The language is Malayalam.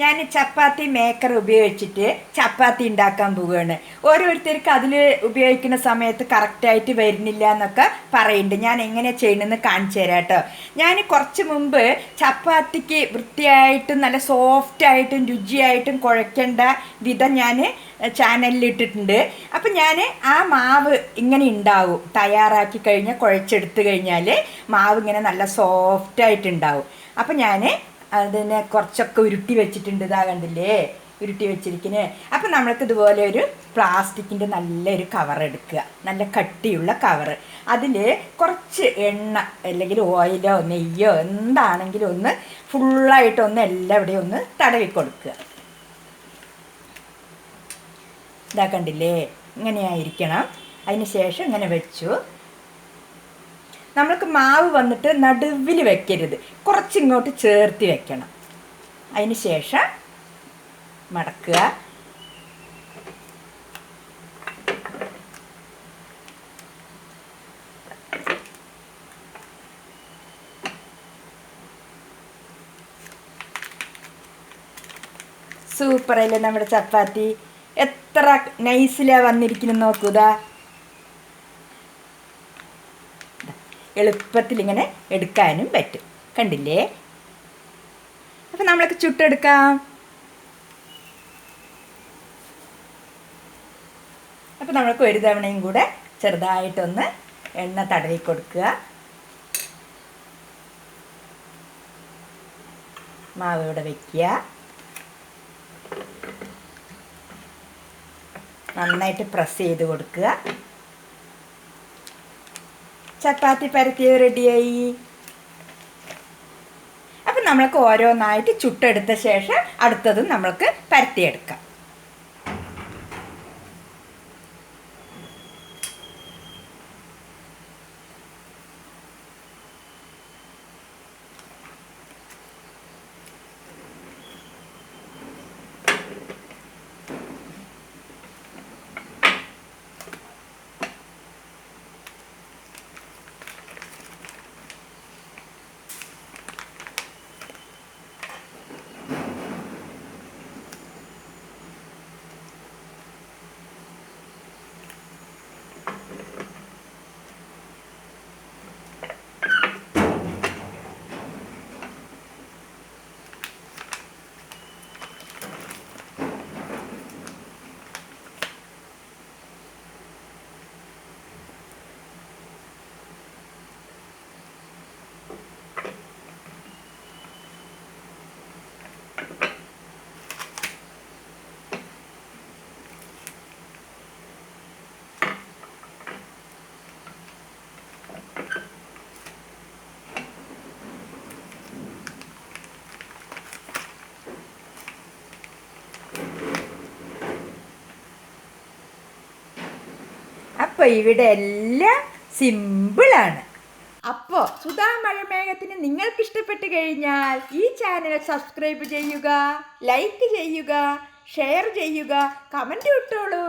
ഞാൻ ചപ്പാത്തി മേക്കർ ഉപയോഗിച്ചിട്ട് ചപ്പാത്തി ഉണ്ടാക്കാൻ പോവുകയാണ്. ഓരോരുത്തർക്ക് അതിൽ ഉപയോഗിക്കുന്ന സമയത്ത് കറക്റ്റായിട്ട് വരുന്നില്ല എന്നൊക്കെ പറയുന്നുണ്ട്. ഞാൻ എങ്ങനെ ചെയ്യണമെന്ന് കാണിച്ചു തരാം കേട്ടോ. ഞാൻ കുറച്ച് മുമ്പ് ചപ്പാത്തിക്ക് വൃത്തിയായിട്ടും നല്ല സോഫ്റ്റായിട്ടും രുചിയായിട്ടും കുഴക്കേണ്ട വിധം ഞാൻ ചാനലിൽ ഇട്ടിട്ടുണ്ട്. അപ്പം ഞാൻ ആ മാവ് ഇങ്ങനെ ഉണ്ടാവും. തയ്യാറാക്കി കഴിഞ്ഞാൽ കുഴച്ചെടുത്ത് കഴിഞ്ഞാൽ മാവ് ഇങ്ങനെ നല്ല സോഫ്റ്റായിട്ടുണ്ടാവും അപ്പം ഞാൻ അതിനെ കുറച്ചൊക്കെ ഉരുട്ടി വെച്ചിട്ടുണ്ട്. ഇതാ കണ്ടില്ലേ? ഉരുട്ടി വെച്ചിരിക്കുന്നത് അപ്പം നമ്മൾക്ക് ഇതുപോലെ ഒരു പ്ലാസ്റ്റിക്കിന്റെ നല്ലൊരു കവർ എടുക്കുക. നല്ല കട്ടിയുള്ള കവർ അതിൽ കുറച്ച് എണ്ണ അല്ലെങ്കിൽ ഓയിലോ നെയ്യോ എന്താണെങ്കിലും ഒന്ന് ഫുള്ളായിട്ടൊന്ന് എല്ലാവിടെയും ഒന്ന് തടവി കൊടുക്കുക. ഇതാ കണ്ടില്ലേ? ഇങ്ങനെയായിരിക്കണം. അതിന് ശേഷം ഇങ്ങനെ വെച്ചു. നമ്മൾക്ക് മാവ് വന്നിട്ട് നടുവിൽ വെക്കരുത്. കുറച്ചിങ്ങോട്ട് ചേർത്ത് വെക്കണം. അതിന് ശേഷം മടക്കുക. സൂപ്പറല്ലേ നമ്മുടെ ചപ്പാത്തി? എത്ര നൈസിലാണ് വന്നിരിക്കുന്നത് നോക്കൂതാ എളുപ്പത്തിൽ ഇങ്ങനെ എടുക്കാനും പറ്റും. കണ്ടില്ലേ? അപ്പം നമ്മളൊക്കെ ചുട്ടെടുക്കാം. അപ്പം നമ്മൾക്ക് ഒരു തവണയും കൂടെ ചെറുതായിട്ടൊന്ന് എണ്ണ തടവി കൊടുക്കുക. മാവ് ഇവിടെ വയ്ക്കുക നന്നായിട്ട് പ്രസ് ചെയ്ത് കൊടുക്കുക. ചപ്പാത്തി പരത്തിയത് റെഡിയായി അപ്പം നമ്മൾക്ക് ഓരോന്നായിട്ട് ചുട്ടെടുത്ത ശേഷം അടുത്തതും നമ്മൾക്ക് പരത്തിയെടുക്കാം. അപ്പോൾ ഇവിടെ എല്ലാം സിമ്പിൾ ആണ്. അപ്പോൾ സുധാ മഴമേഘത്തിന് നിങ്ങൾക്ക് ഇഷ്ടപ്പെട്ട് കഴിഞ്ഞാൽ ഈ ചാനൽ സബ്സ്ക്രൈബ് ചെയ്യുക ലൈക്ക് ചെയ്യുക ഷെയർ ചെയ്യുക കമന്റ് ഇട്ടോളൂ.